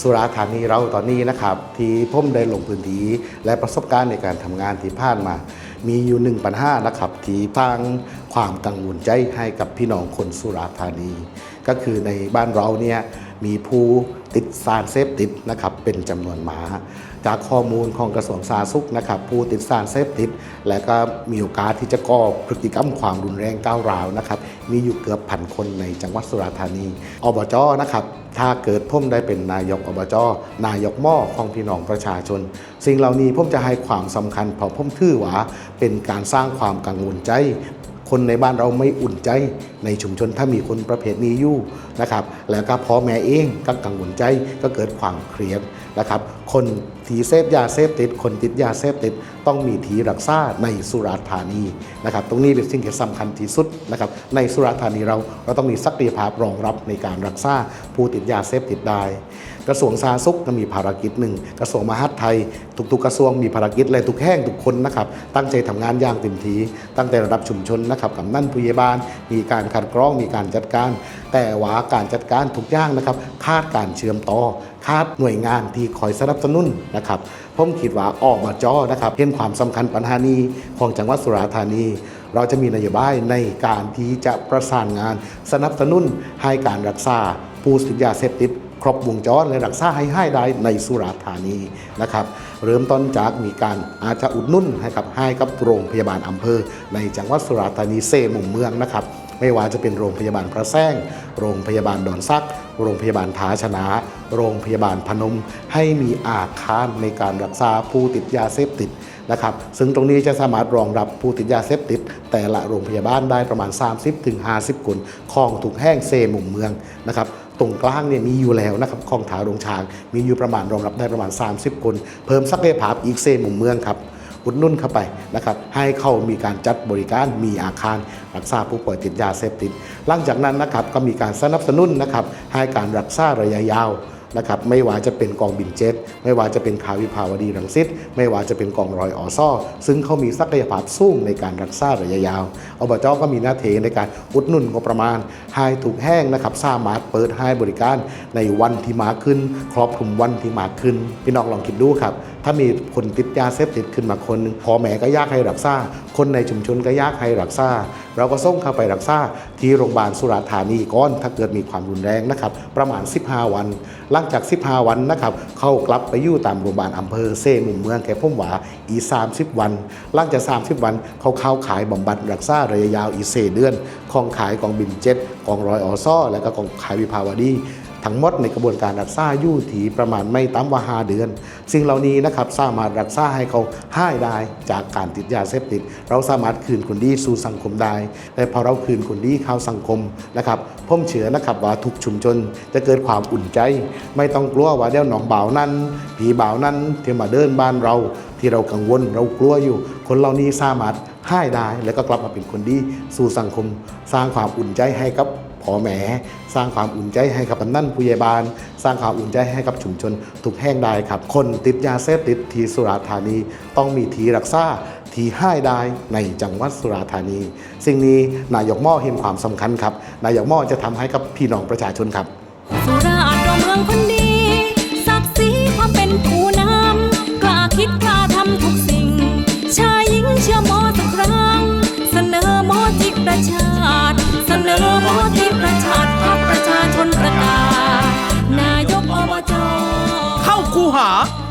สุราธานีเราตอนนี้นะครับ ที่ผมได้ลงพื้นที่และประสบการณ์ในการทำงานที่ผ่านมา มีอยู่หนึ่งปัญหานะครับที่พังความกังวลใจให้กับพี่น้องคนสุราธานี ก็คือในบ้านเราเนี่ยมีผู้ติดสารเสพติดนะครับเป็นจำนวนมากจากข้อมูลของกระทรวงสาธารณสุขนะครับผู้ติดสารเสพติด และก็มีโอกาสที่จะก่อพฤติกรรมความรุนแรงก้าวร้าวนะครับมีอยู่เกือบพันคนในจังหวัดสุราษฎร์ธานีอบจนะครับถ้าเกิดผมได้เป็นนายกอบจนายกหม้อของพี่น้องประชาชน สิ่งเหล่านี้ผมจะให้ความสำคัญเพราะผมถือว่าเป็นการสร้างความกังวลใจ คนในบ้านเราไม่อุ่นใจในชุมชนถ้ามีคนประเภทนี้อยู่นะครับแล้วก็พ่อแม่เองก็กังวลใจก็เกิดความเครียด นะครับ คนที่เสพยาเสพติด คนติดยาเสพติด ต้องมีทีรักษาในสุราษฎร์ธานีนะครับ ตรงนี้เป็นสิ่งที่สำคัญที่สุดนะครับ ในสุราษฎร์ธานีเราเราต้องมีศักยภาพรองรับในการรักษาผู้ติดยาเสพติดได้ กระทรวงสาธารณสุขก็มีภารกิจหนึ่ง กระทรวงมหาดไทย ทุกๆกระทรวงมีภารกิจและทุกแห่งทุกคนนะครับ ตั้งใจทำงานอย่างเต็มที่ ตั้งแต่ระดับชุมชนนะครับกับนั่นผู้ใหญ่บ้าน มีการคัดกรอง มีการจัดการ แต่ว่าการจัดการทุกอย่างนะครับคาดการเชื่อมต่อคาดหน่วยงานที่คอยสนับสนุนนะครับผมคิดว่าออกมาจอนะครับเห็นความสำคัญปัญหานี้ของจังหวัดสุราษฎร์ธานี เราจะมีนโยบายในการที่จะประสานงาน สนับสนุนให้การรักษาผู้ติดยาเสพติดครบวงจรและรักษาให้ให้ได้ในสุราษฎร์ธานีนะครับ เริ่มต้นจากมีการอาจจะอุดหนุ่นให้กับให้กับโรงพยาบาลอำเภอ ในจังหวัดสุราษฎร์ธานีเซมุมเมืองนะครับ ไม่ว่าจะเป็นโรงพยาบาลพระแซงโรงพยาบาลดอนซัก โรงพยาบาลท้าชนะ โรงพยาบาลพนม ให้มีอาคารในการรักษาผู้ติดยาเสพติดนะครับ ซึ่งตรงนี้จะสามารถรองรับผู้ติดยาเสพติด แต่ละโรงพยาบาลได้ประมาณ 30-50 คนของถูกแห้งเซมุมเมืองนะครับตรงกลางเนี่ยมีอยู่แล้วนะครับของถาโรงช้าง มีอยู่ประมาณรองรับได้ประมาณ 30 คน เพิ่มศักยภาพอีกเซมุมเมืองครับ อุดหนุ่นเข้าไปนะครับให้เขามีการจัดบริการมีอาคารรักษาผู้ป่วยติดยาเสพติด หลังจากนั้นนะครับก็มีการสนับสนุนนะครับให้การรักษาระยะยาว นะครับไม่ว่าจะเป็นกองบินเจ็ตไม่ว่าจะเป็นคาวิภาวดีรังสิตไม่ว่าจะเป็นกองรอยออซ่อซึ่งเขามีศักยภาพสูงในการรักษาระยะยาวอบจก็มีหน้าที่ในการอุดหนุนงบประมาณให้ถูกแห้งนะครับสามารถเปิดให้บริการในวันที่มากขึ้น ครอบคลุมวันที่มากขึ้น พี่น้องลองคิดดูครับ ถ้ามีคนติดยาเสพติดขึ้นมาคนหนึ่งพ่อแม่ก็ยากให้รักษาคนในชุมชนก็ยากให้รักษาเราก็ส่งเข้าไปรักษาที่โรงพยาบาลสุราษฎร์ธานีก่อนถ้าเกิดมีความรุนแรงนะครับประมาณ 15 วันหลัังจาก 15 วันนะครับ เข้ากลับไปอยู่ตามโรงพยาบาลอำเภอเซมุมเมืองแก่พุ่มหวาอีก 30 วัน หลังจาก 30 วัน เขาเข้าขายบำบัดรักษาระยะยาวอีกเซเดือน ของขายกองบินเจ็ตกองรอยออซ่อและก็กองขายวิภาวดี ทั้งหมดในกระบวนการรักษาอยู่ที่ประมาณไม่ต่ำกว่า5เดือน สิ่งเหล่านี้นะครับสามารถรักษาให้เขาให้ได้จากการติดยาเสพติด เราสามารถคืนคนดีสู่สังคมได้แต่พอเราคืนคนดีเข้าสังคมนะครับผมเชื่อนะครับว่าทุกชุมชนจะเกิดความอุ่นใจ ไม่ต้องกลัวว่าเดี๋ยวหนองบ่าวนั้น ผีบ่าวนั้นที่มาเดินบ้านเราที่เรากังวลเรากลัวอยู่ คนเหล่านี้สามารถให้ได้แล้วก็กลับมาเป็นคนดีสู่สังคม สร้างความอุ่นใจให้กับ พอแม่สร้างความอุ่นใจให้กับนันผู้ใหญ่บ้าน สร้างความอุ่นใจให้กับชุมชนทุกแห่งได้ครับ คนติดยาเสพติดที่สุราษฎร์ธานีต้องมีทีรักษาที่ให้ได้ในจังหวัดสุราษฎร์ธานี สิ่งนี้นายกหม่อเห็นความสำคัญครับ นายกหม่อจะทำให้กับพี่น้องประชาชนครับ สุราษฎร์เราเมืองคนดี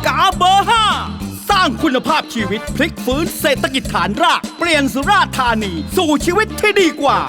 กาเบอร์ห้าสร้างคุณภาพชีวิตพลิกฟื้นเศรษฐกิจฐานราก เปลี่ยนสุราษฎร์ธานี สู่ชีวิตที่ดีกว่า